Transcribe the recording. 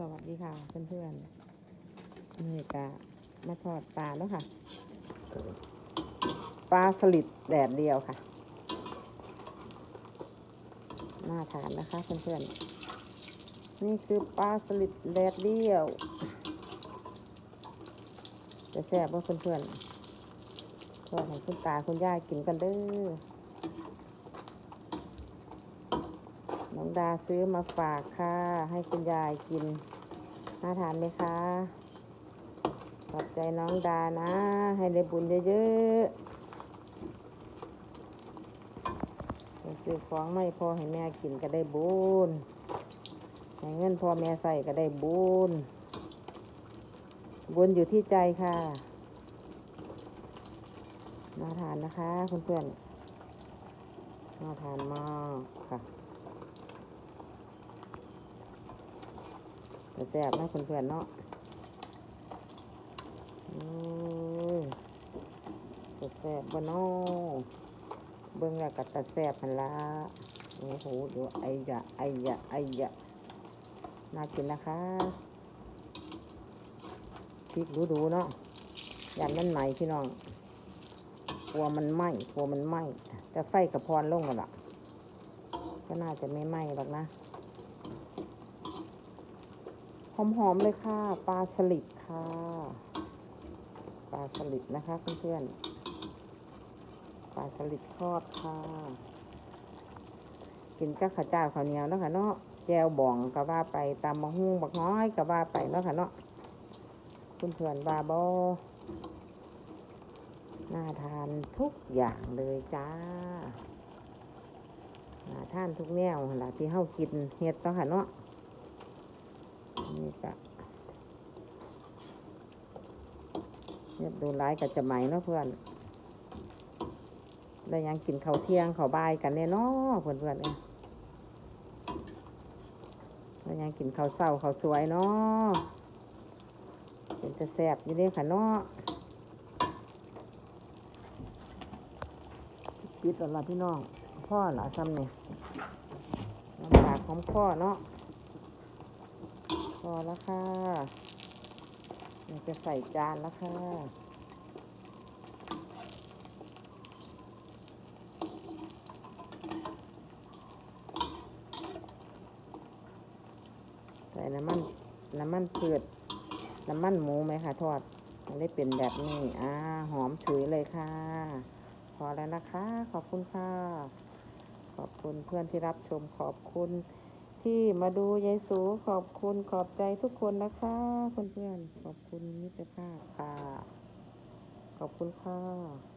สวัสดีค่ะเพื่อนๆนี่กะมาทอดปลาแล้วค่ะ ปลาสลิดแดดเดียวค่ะ น่าทานนะคะเพื่อนๆ นี่คือปลาสลิดแดดเดียว จะแซ่บว่าเพื่อนๆทอดให้คุณตาคุณย่ากินกันเด้อ น้องดาซื้อมาฝากค่ะ ให้คุณยายกิน น่าทานไหมคะ ขอบใจน้องดานะ ให้ได้บุญเยอะๆซื้อของไม่พอให้แม่กินก็ได้บุญให้เงินพอแม่ใส่ก็ได้บุญ บุญอยู่ที่ใจค่ะ น่าทานนะคะเพื่อนๆน่าทานมากค่ะ แต่แซ่บนะเพื่อนๆเนาะโอ้ยแต่แซ่บบนาะเบิ่งแล้วก็ต่แซ่บพันละโอ้โหดูไอ้ยะไอ้ยะไอ้ยะน่ากินนะคะพริกดูๆเนาะอยันมันไหมพี่น้องกลัวมันไหม้กลัวมันไหม้แต่ไฟกระพรลงแล้วล่ะก็น่าจะไม่ไหม้หรอกนะ หอมๆเลยค่ะ ปลาสลิดค่ะ ปลาสลิดนะคะเพื่อนๆปลาสลิดทอดค่ะ กินกับข้าวเจ้าข้าวเหนียวเนาะค่ะเนาะแจวบ่องก็ว่าไปตามมะฮุ่งบักน้อยก็ว่าไปเนาะค่ะเนาะคุณเพื่อนบาบอน่าทานทุกอย่างเลยจ้าน่าทานทุกแนวหั่นล่ที่เฮากินเฮ็ดเนาะค่ะเนาะ นี่ก็เนี่ยดูร้ายกับจะไหมเนาะเพื่อนแล้วยังกินข้าวเที่ยงข้าวบ่ายกันเนี่ยเนาะเพื่อนเพื่อนเนี่ยแล้วยังกินข้าวเศร้าข้าวสวยเนาะเป็นจะแซ่บอยู่เด้ค่ะเนาะปิดแล้วล่ะพี่น้องพ่อเหรอทำเนี่ยลำบากของพ่อเนาะ อแล้วค่ะเราจะใส่จานแล้วค่ะ ใส่น้ำมัน น้ำมันเผือดน้ำมันหมูไหมคะทอดมันได้เป็นแบบนี้ อ่า หอมฉุยเลยค่ะ พอแล้วนะคะ ขอบคุณค่ะ ขอบคุณเพื่อนที่รับชม ขอบคุณ ที่มาดูยายสูขอบคุณขอบใจทุกคนนะคะเพื่อนๆขอบคุณมิตรภาพค่ะ ขอบคุณค่ะ